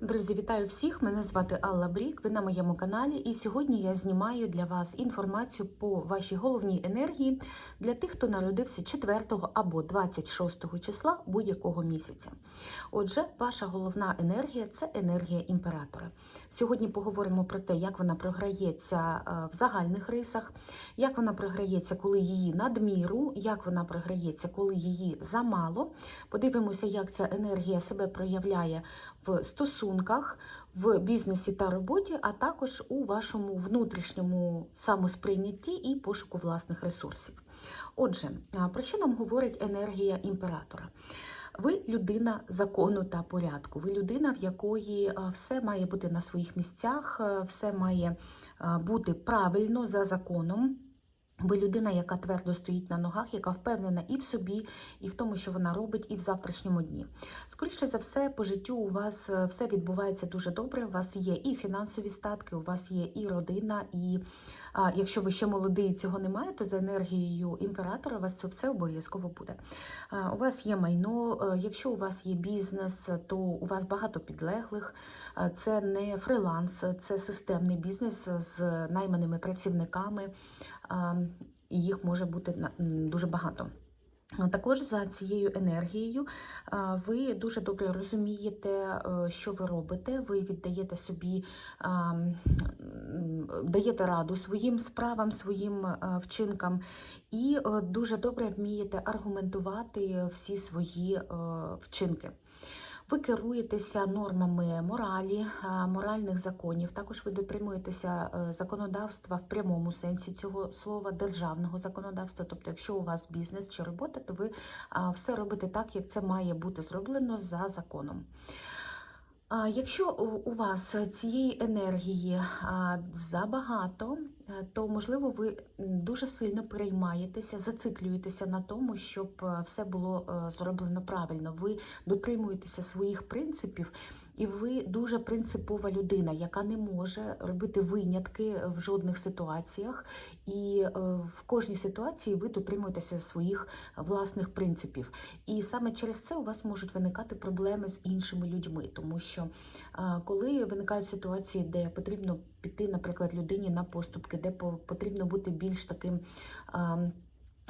Друзі, вітаю всіх! Мене звати Алла Брік. Ви на моєму каналі, і сьогодні я знімаю для вас інформацію по вашій головній енергії для тих, хто народився 4 або 26 числа будь-якого місяця. Отже, ваша головна енергія це енергія імператора. Сьогодні поговоримо про те, як вона програється е, в загальних рисах, як вона програється, коли її надміру, як вона програється, коли її замало. Подивимося, як ця енергія себе проявляє в стосунках, в бізнесі та роботі, а також у вашому внутрішньому самосприйнятті і пошуку власних ресурсів. Отже, про що нам говорить енергія імператора? Ви людина закону та порядку. Ви людина, в якої все має бути на своїх місцях, все має бути правильно за законом. Ви людина, яка твердо стоїть на ногах, яка впевнена і в собі, і в тому, що вона робить, і в завтрашньому дні. Скоріше за все, по життю у вас е, все відбувається дуже добре. У вас є і фінансові статки, у вас є і родина, і а, якщо ви ще молодий і цього не маєте, за енергією імператора, у вас це все обов'язково буде. А, у вас є майно, е, якщо у вас є бізнес, то у вас багато підлеглих. А, Це не фриланс, це системний бізнес з найманими працівниками. А, і їх може бути дуже багато. Також за цією енергією ви дуже добре розумієте, е, що ви робите. Ви віддаєте собі, даєте раду своїм справам, своїм е, вчинкам, і е, дуже добре вмієте аргументувати всі свої вчинки. Ви керуєтеся нормами моралі, моральних законів. Також ви дотримуєтеся е, законодавства в прямому сенсі цього слова, державного законодавства. Тобто, якщо у вас бізнес чи робота, то ви все робите так, як це має бути зроблено за законом. Якщо у вас цієї енергії забагато, е, то можливо ви дуже сильно переймаєтеся, зациклюєтеся на тому, щоб е, все було е, зроблено правильно. Ви дотримуєтеся своїх принципів, і ви дуже принципова людина, яка не може робити винятки в жодних ситуаціях. І е, в кожній ситуації ви дотримуєтеся своїх власних принципів. І саме через це у вас можуть виникати проблеми з іншими людьми, тому що коли виникають ситуації, де потрібно піти, наприклад, людині на поступки, де по- потрібно бути більш таким.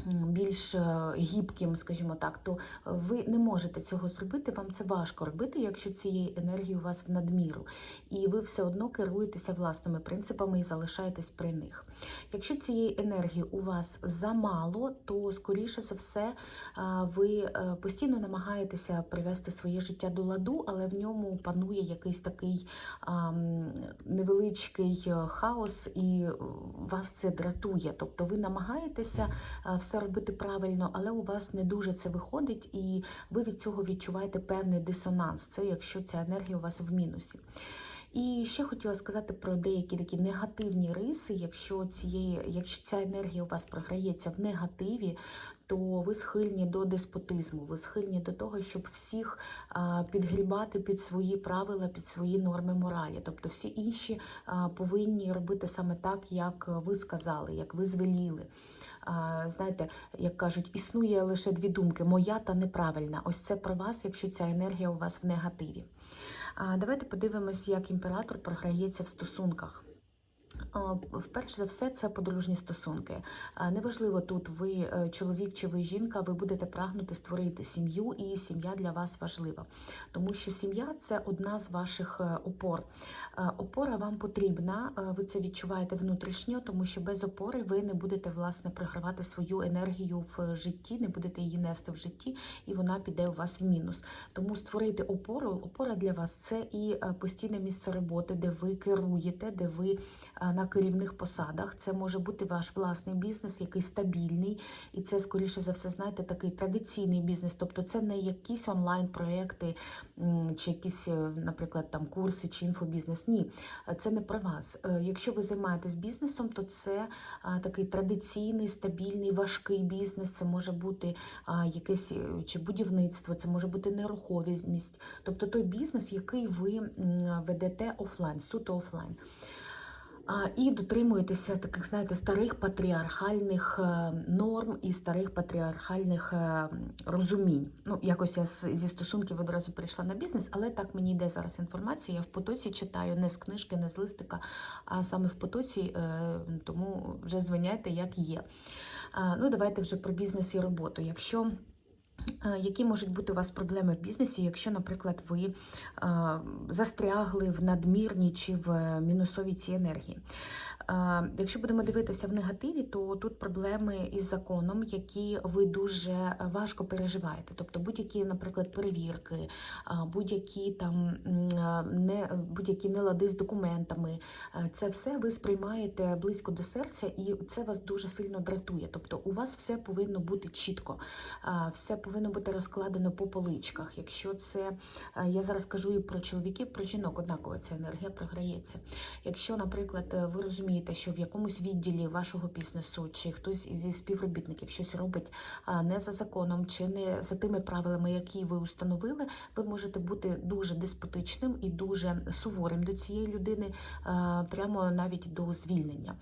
Більш е, гібким, скажімо так, то ви не можете цього зробити. Вам це важко робити, якщо цієї енергії у вас в надміру, і ви все одно керуєтеся власними принципами і залишаєтесь при них. Якщо цієї енергії у вас замало, то скоріше за все ви е, постійно намагаєтеся привести своє життя до ладу, але в ньому панує якийсь такий невеличкий е, хаос, і е, вас це дратує. Тобто ви намагаєтеся а, все робити правильно, але у вас не дуже це виходить, і ви від цього відчуваєте певний дисонанс. Це якщо ця енергія у вас в мінусі. І ще хотіла сказати про деякі такі негативні риси. Якщо цієї, якщо ця енергія у вас програється в негативі, то ви схильні до деспотизму, ви схильні до того, щоб всіх підгрібати під свої правила, під свої норми моралі. Тобто всі інші повинні робити саме так, як ви сказали, як ви звеліли. Знаєте, як кажуть, існує лише дві думки: моя та неправильна. Ось це про вас, якщо ця енергія у вас в негативі. Давайте подивимось, як імператор програється в стосунках. А, Вперше за все, це подружні стосунки. Неважливо тут, ви е, чоловік чи ви жінка, ви будете прагнути створити сім'ю, і сім'я для вас важлива. Тому що сім'я це одна з ваших е, опор. Е, Опора вам потрібна, е, ви це відчуваєте внутрішньо, тому що без опори ви не будете власне програвати свою енергію в житті, не будете її нести в житті, і вона піде у вас в мінус. Тому створити опору, опора для вас це і е, постійне місце роботи, де ви керуєте, де ви е, на керівних посадах. Це може бути ваш власний бізнес, який стабільний, і це, скоріше за все, знаєте, такий традиційний бізнес. Тобто це не якісь онлайн-проекти чи якісь, е, наприклад, там курси чи інфобізнес. Ні, це не про вас. Е, Якщо ви займаєтесь бізнесом, то це такий традиційний, стабільний, важкий бізнес. Це може бути якесь е, чи будівництво, це може бути нерухомість. Тобто той бізнес, який ви ведете офлайн, суто офлайн. І дотримуєтеся таких, знаєте, старих патріархальних е, норм і старих патріархальних е, розумінь. Ну, якось я зі стосунків одразу перейшла на бізнес, але так мені йде зараз інформація. Я в потоці читаю не з книжки, не з листика, а саме в потоці, е, тому вже звиняйте, як є. Ну, давайте вже про бізнес і роботу. Якщо які можуть бути у вас проблеми в бізнесі, якщо, наприклад, ви е, застрягли в надмірній чи в е, мінусовій цій енергії? Якщо будемо дивитися в негативі, то тут проблеми із законом, які ви дуже важко переживаєте. Тобто будь-які, наприклад, перевірки, будь-які там не будь-які нелади з документами, це все ви сприймаєте близько до серця, і це вас дуже сильно дратує. Тобто, у вас все повинно бути чітко, все повинно бути розкладено по поличках. Якщо це я зараз кажу і про чоловіків, про жінок, однаково ця енергія програється. Якщо, наприклад, ви розумієте, що в якомусь відділі вашого бізнесу чи хтось зі співробітників щось робить не за законом чи не за тими правилами, які ви установили, ви можете бути дуже деспотичним і дуже суворим до цієї людини, прямо навіть до звільнення.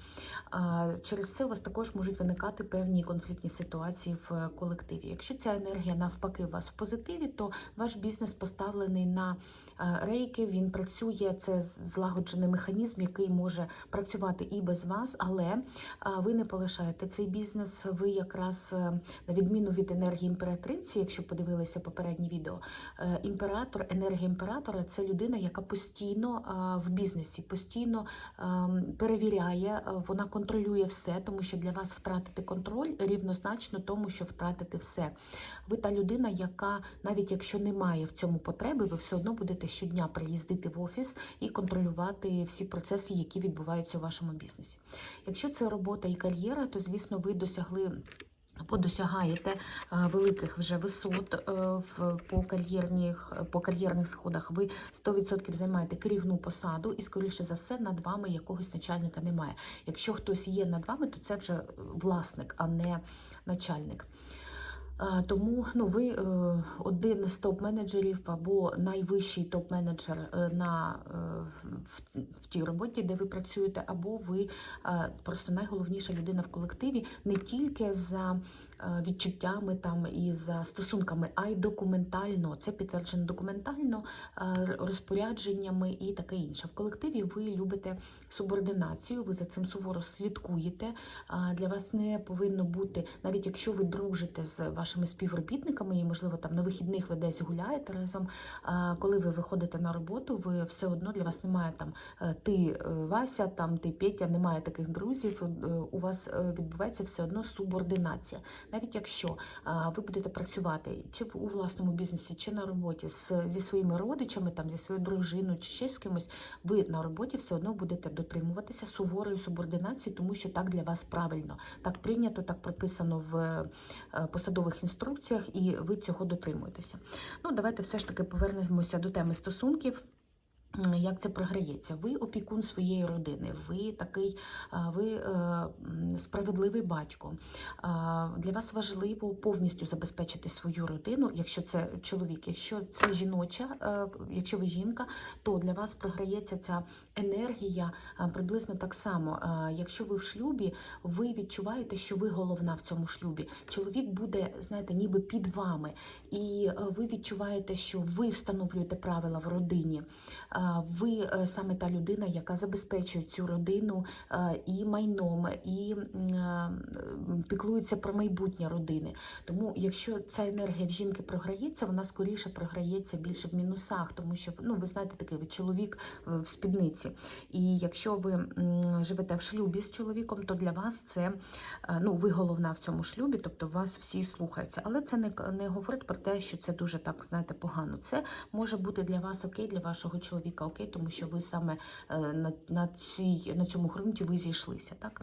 Через це у вас також можуть виникати певні конфліктні ситуації в колективі. Якщо ця енергія навпаки у вас в позитиві, то ваш бізнес поставлений на рейки, він працює, це злагоджений механізм, який може працювати і без вас, але ви не полишаєте цей бізнес. Ви якраз е, на відміну від енергії імператриці, якщо подивилися попереднє відео, е, імператор, енергія імператора це людина, яка постійно в бізнесі, постійно ем, перевіряє, е, вона контролює все, тому що для вас втратити контроль рівнозначно тому, що втратити все. Ви та людина, яка навіть якщо немає в цьому потреби, ви все одно будете щодня приїздити в офіс і контролювати всі процеси, які відбуваються у вашому бізнесі. Якщо це робота і кар'єра, то звісно ви досягли. Досягаєте е, великих вже висот е, в по кар'єрних по кар'єрних сходах. Ви 100% займаєте керівну посаду, і скоріше за все над вами якогось начальника немає. Якщо хтось є над вами, то це вже власник, а не начальник. Е, Тому ну, ви е, один з топ-менеджерів або найвищий топ-менеджер е, на, в, в тій роботі, де ви працюєте, або ви просто найголовніша людина в колективі не тільки за відчуттями там і за стосунками, а й документально. Це підтверджено документально розпорядженнями і таке інше. В колективі ви любите субординацію, ви за цим суворо слідкуєте. Для вас не повинно бути, навіть якщо ви дружите з вашими співробітниками, і можливо там на вихідних ви десь гуляєте разом. Коли ви виходите на роботу, ви все одно для вас немає там е, ти е, Вася, там ти Петя, немає таких друзів. е, У вас відбувається все одно субординація. Навіть якщо ви будете працювати чи у власному бізнесі, чи на роботі з, зі своїми родичами, там зі своєю дружиною, чи ще з кимось, ви на роботі все одно будете дотримуватися суворої субординації, тому що так для вас правильно, так прийнято, так прописано в е, посадових інструкціях, і ви цього дотримуєтеся. Ну, давайте все ж таки повернемося до теми стосунків. Як це програється? Ви опікун своєї родини, ви такий, ви е, справедливий батько. Для вас важливо повністю забезпечити свою родину, якщо це чоловік, якщо це жіноча, е, якщо ви жінка, то для вас програється ця енергія приблизно так само. Якщо ви в шлюбі, ви відчуваєте, що ви головна в цьому шлюбі. Чоловік буде, знаєте, ніби під вами, і е, ви відчуваєте, що ви встановлюєте правила в родині. Ви е, саме та людина, яка забезпечує цю родину е, і майном, і е, піклується про майбутнє родини. Тому, якщо ця енергія в жінки програється, вона скоріше програється більше в мінусах, тому що ну ви знаєте, такий ви чоловік в спідниці. І якщо ви живете в шлюбі з чоловіком, то для вас це ну ви головна в цьому шлюбі, тобто вас всі слухаються. Але це не, не говорить про те, що це дуже так знаєте погано. Це може бути для вас окей, для вашого чоловіка окей, тому що ви саме е, на, на, цій, на цьому ґрунті ви зійшлися. Так?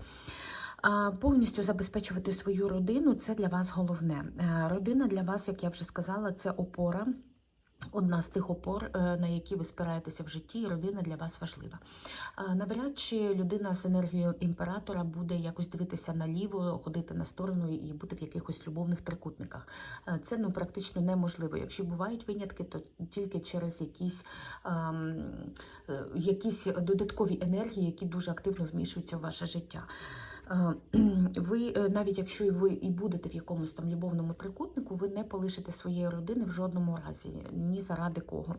Повністю забезпечувати свою родину це для вас головне. Е, Родина для вас, як я вже сказала, це опора. Одна з тих опор, е, на які ви спираєтеся в житті, і родина для вас важлива. Навряд чи людина з енергією імператора буде якось дивитися наліво, ходити на сторону і бути в якихось любовних трикутниках. Е, Це ну практично неможливо. Якщо бувають винятки, то тільки через якісь, ем, якісь додаткові енергії, які дуже активно вмішуються в ваше життя. Ви е, навіть якщо ви і будете в якомусь там любовному трикутнику, ви не полишите своєї родини в жодному разі, ні заради кого.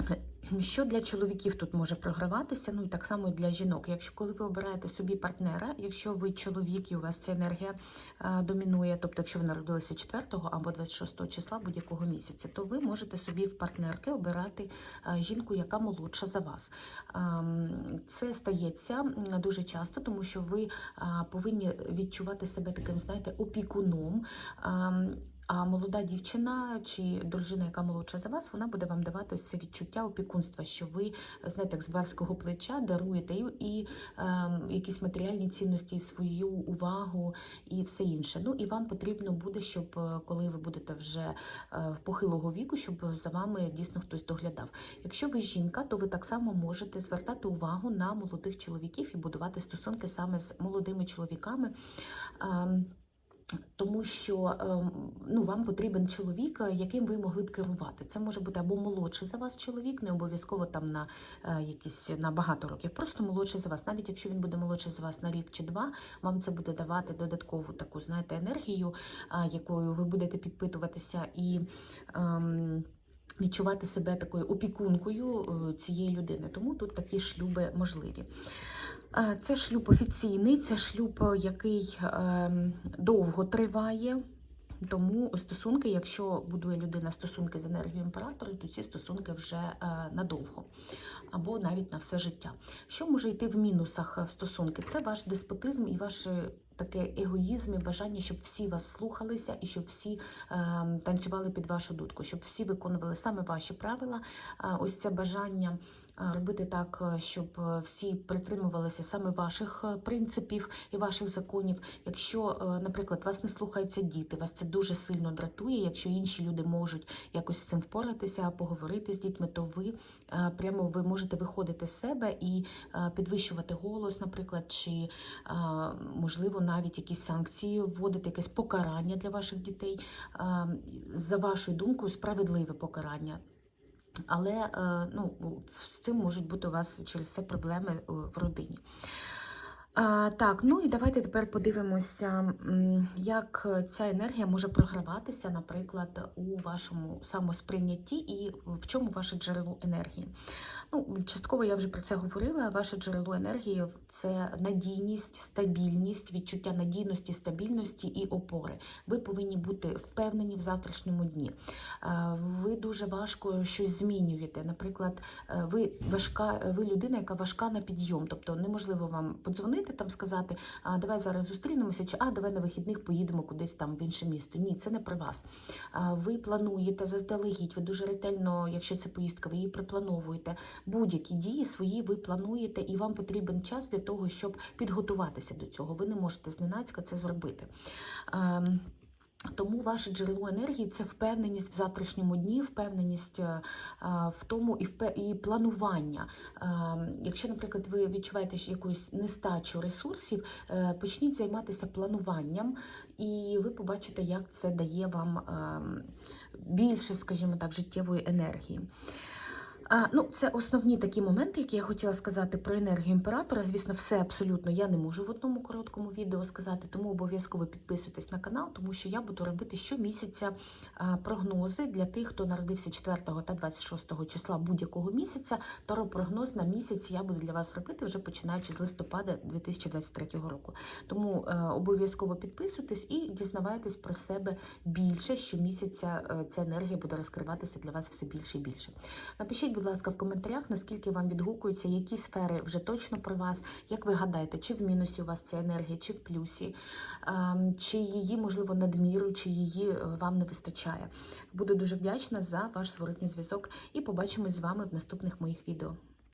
Ем, Що для чоловіків тут може програватися? Ну і так само і для жінок. Якщо коли ви обираєте собі партнера, якщо ви чоловік і у вас ця енергія е, домінує, тобто якщо ви народилися 4 або 26 числа будь-якого місяця, то ви можете собі в партнерки обирати е, жінку, яка молодша за вас. Ем, Це стається дуже часто, тому що ви е, повинні відчувати себе таким, знаєте, опікуном. А молода дівчина чи дружина, яка молодша за вас, вона буде вам давати ось це відчуття опікунства, що ви знаєте, як з барського плеча даруєте і, і е, якісь матеріальні цінності, і свою увагу і все інше. Ну і вам потрібно буде, щоб е, коли ви будете вже е, в похилого віку, щоб за вами дійсно хтось доглядав. Якщо ви жінка, то ви так само можете звертати увагу на молодих чоловіків і будувати стосунки саме з молодими чоловіками. Ем, тому що ем, ну, вам потрібен чоловік, е, яким ви могли б керувати. Це може бути або молодший за вас чоловік, не обов'язково там на е, якісь на багато років, просто молодший за вас. Навіть якщо він буде молодший за вас на рік чи два, вам це буде давати додаткову таку, знаєте, енергію, е, якою ви будете підпитуватися і. Ем, Відчувати себе такою опікункою цієї людини, тому тут такі шлюби можливі. Е, Це шлюб офіційний, це шлюб, е, який ем, довго триває. Тому стосунки, якщо будує людина стосунки з енергією імператора, то ці стосунки вже е, надовго або навіть на все життя. Що може йти в мінусах в стосунки? Це ваш деспотизм і ваш таке егоїзм і бажання, щоб всі вас слухалися і щоб всі е, танцювали під вашу дудку, щоб всі виконували саме ваші правила. Ось це бажання е, робити так, е, щоб е, всі притримувалися саме ваших принципів і ваших законів. Якщо, наприклад, вас не слухаються діти, вас це дуже сильно дратує. Якщо інші люди можуть якось з цим впоратися, поговорити з дітьми, то ви прямо ви можете виходити з себе і підвищувати голос, наприклад, чи можливо навіть якісь санкції вводити, якесь покарання для ваших дітей. За вашою думкою, справедливе покарання. Але е, ну, з цим можуть бути у вас через це проблеми е, в родині. А, так, ну і давайте тепер подивимося, як ця енергія може програватися, наприклад, у вашому самосприйнятті і в чому ваше джерело енергії. Ну, частково я вже про це говорила. Ваше джерело енергії це надійність, стабільність, відчуття надійності, стабільності і опори. Ви повинні бути впевнені в завтрашньому дні. Ви дуже важко щось змінюєте. Наприклад, е, ви важка, ви людина, яка важка на підйом, тобто неможливо вам подзвонити там, сказати, а давай зараз зустрінемося, чи а давай на вихідних поїдемо кудись там в інше місто. Ні, це не про вас. А, Ви плануєте заздалегідь, ви дуже ретельно, якщо це поїздка, ви її приплановуєте. Будь-які дії свої ви плануєте, і вам потрібен час для того, щоб підготуватися до цього. Ви не можете зненацька це зробити. Ем, тому ваше джерело енергії це впевненість в завтрашньому дні, впевненість е, в тому і і планування. Е, Якщо, наприклад, ви відчуваєте якусь нестачу ресурсів, е, почніть займатися плануванням, і ви побачите, як це дає вам ем, більше, скажімо так, життєвої енергії. Ну, це основні такі моменти, які я хотіла сказати про енергію імператора. Звісно, все абсолютно я не можу в одному короткому відео сказати, тому обов'язково підписуйтесь на канал, тому що я буду робити щомісяця прогнози для тих, хто народився 4 та 26 числа будь-якого місяця. Таро-прогноз на місяць я буду для вас робити вже починаючи з листопада 2023 року. Тому е, обов'язково підписуйтесь і дізнавайтесь про себе більше. Щомісяця е, ця енергія буде розкриватися для вас все більше і більше. Напишіть, будь ласка, в коментарях, наскільки вам відгукуються, які сфери вже точно про вас, як ви гадаєте, чи в мінусі у вас ця енергія, чи в плюсі, ем, чи її, можливо, надміру, чи її е, вам не вистачає. Буду дуже вдячна за ваш зворотній зв'язок і побачимось з вами в наступних моїх відео.